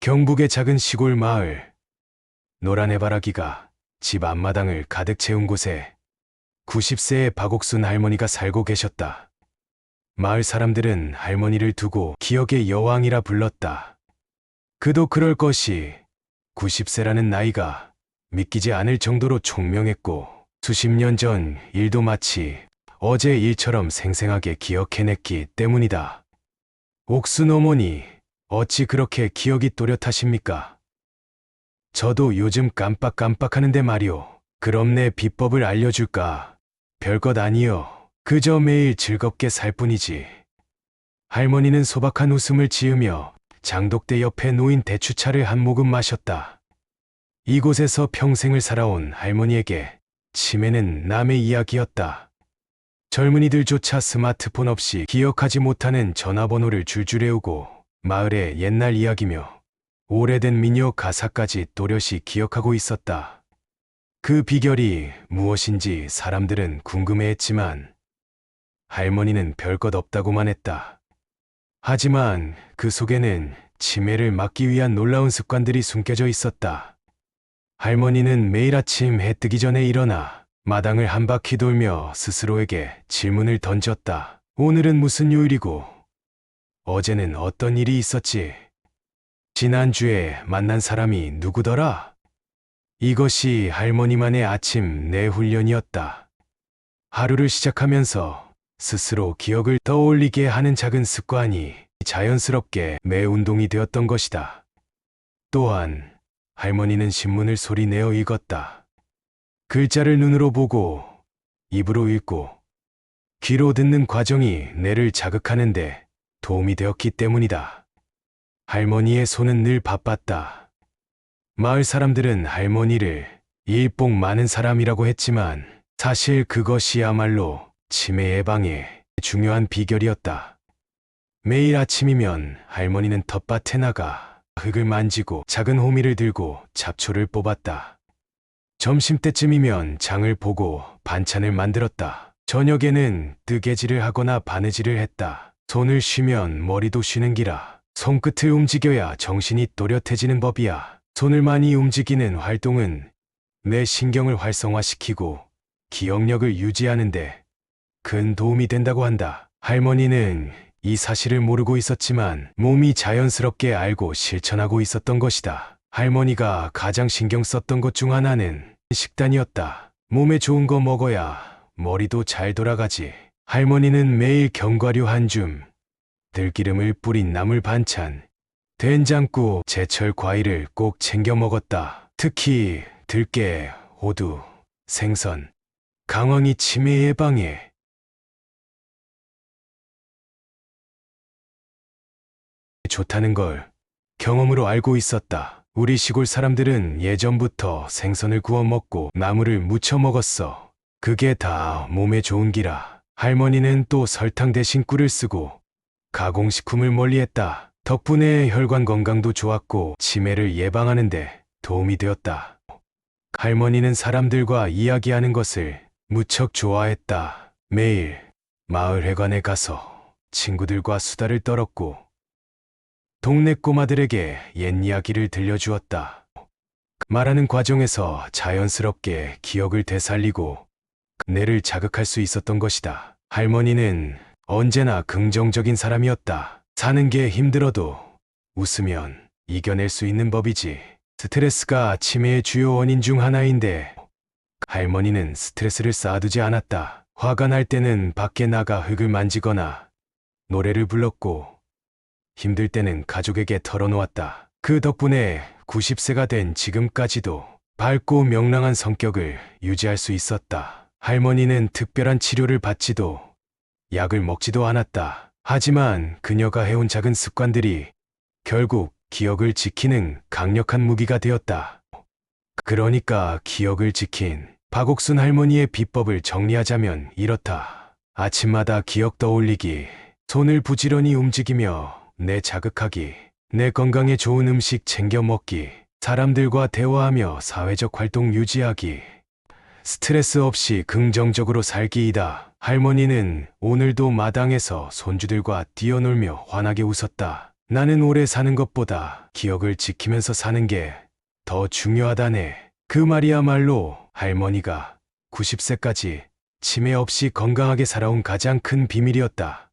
경북의 작은 시골 마을. 노란 해바라기가 집 앞마당을 가득 채운 곳에 90세의 박옥순 할머니가 살고 계셨다. 마을 사람들은 할머니를 두고 기억의 여왕이라 불렀다. 그도 그럴 것이 90세라는 나이가 믿기지 않을 정도로 총명했고 수십 년 전 일도 마치 어제 일처럼 생생하게 기억해냈기 때문이다. 옥순 어머니, 어찌 그렇게 기억이 또렷하십니까? 저도 요즘 깜빡깜빡하는데 말이오. 그럼 내 비법을 알려줄까? 별것 아니요. 그저 매일 즐겁게 살 뿐이지. 할머니는 소박한 웃음을 지으며 장독대 옆에 놓인 대추차를 한 모금 마셨다. 이곳에서 평생을 살아온 할머니에게 치매는 남의 이야기였다. 젊은이들조차 스마트폰 없이 기억하지 못하는 전화번호를 줄줄 외우고 마을의 옛날 이야기며 오래된 민요 가사까지 또렷이 기억하고 있었다. 그 비결이 무엇인지 사람들은 궁금해했지만 할머니는 별것 없다고만 했다. 하지만 그 속에는 치매를 막기 위한 놀라운 습관들이 숨겨져 있었다. 할머니는 매일 아침 해 뜨기 전에 일어나 마당을 한 바퀴 돌며 스스로에게 질문을 던졌다. 오늘은 무슨 요일이고, 어제는 어떤 일이 있었지? 지난주에 만난 사람이 누구더라? 이것이 할머니만의 아침 내 훈련이었다. 하루를 시작하면서 스스로 기억을 떠올리게 하는 작은 습관이 자연스럽게 매 운동이 되었던 것이다. 또한 할머니는 신문을 소리내어 읽었다. 글자를 눈으로 보고 입으로 읽고 귀로 듣는 과정이 뇌를 자극하는데 도움이 되었기 때문이다. 할머니의 손은 늘 바빴다. 마을 사람들은 할머니를 일복 많은 사람이라고 했지만 사실 그것이야말로 치매 예방에 중요한 비결이었다. 매일 아침이면 할머니는 텃밭에 나가 흙을 만지고 작은 호미를 들고 잡초를 뽑았다. 점심 때쯤이면 장을 보고 반찬을 만들었다. 저녁에는 뜨개질을 하거나 바느질을 했다. 손을 쉬면 머리도 쉬는 기라. 손끝을 움직여야 정신이 또렷해지는 법이야. 손을 많이 움직이는 활동은 내 신경을 활성화시키고 기억력을 유지하는데 큰 도움이 된다고 한다. 할머니는 이 사실을 모르고 있었지만 몸이 자연스럽게 알고 실천하고 있었던 것이다. 할머니가 가장 신경 썼던 것 중 하나는 식단이었다. 몸에 좋은 거 먹어야 머리도 잘 돌아가지. 할머니는 매일 견과류 한 줌, 들기름을 뿌린 나물 반찬, 된장국, 제철 과일을 꼭 챙겨 먹었다. 특히 들깨, 호두, 생선, 강황이 치매 예방에 좋다는 걸 경험으로 알고 있었다. 우리 시골 사람들은 예전부터 생선을 구워 먹고 나물을 무쳐 먹었어. 그게 다 몸에 좋은 기라. 할머니는 또 설탕 대신 꿀을 쓰고 가공식품을 멀리했다. 덕분에 혈관 건강도 좋았고 치매를 예방하는데 도움이 되었다. 할머니는 사람들과 이야기하는 것을 무척 좋아했다. 매일 마을 회관에 가서 친구들과 수다를 떨었고 동네 꼬마들에게 옛 이야기를 들려주었다. 말하는 과정에서 자연스럽게 기억을 되살리고 뇌를 자극할 수 있었던 것이다. 할머니는 언제나 긍정적인 사람이었다. 사는 게 힘들어도 웃으면 이겨낼 수 있는 법이지. 스트레스가 치매의 주요 원인 중 하나인데 할머니는 스트레스를 쌓아두지 않았다. 화가 날 때는 밖에 나가 흙을 만지거나 노래를 불렀고 힘들 때는 가족에게 털어놓았다. 그 덕분에 90세가 된 지금까지도 밝고 명랑한 성격을 유지할 수 있었다. 할머니는 특별한 치료를 받지도 약을 먹지도 않았다. 하지만 그녀가 해온 작은 습관들이 결국 기억을 지키는 강력한 무기가 되었다. 그러니까 기억을 지킨 박옥순 할머니의 비법을 정리하자면 이렇다. 아침마다 기억 떠올리기, 손을 부지런히 움직이며 내 자극하기, 내 건강에 좋은 음식 챙겨 먹기, 사람들과 대화하며 사회적 활동 유지하기, 스트레스 없이 긍정적으로 살기이다. 할머니는 오늘도 마당에서 손주들과 뛰어놀며 환하게 웃었다. 나는 오래 사는 것보다 기억을 지키면서 사는 게 더 중요하다네. 그 말이야말로 할머니가 90세까지 치매 없이 건강하게 살아온 가장 큰 비밀이었다.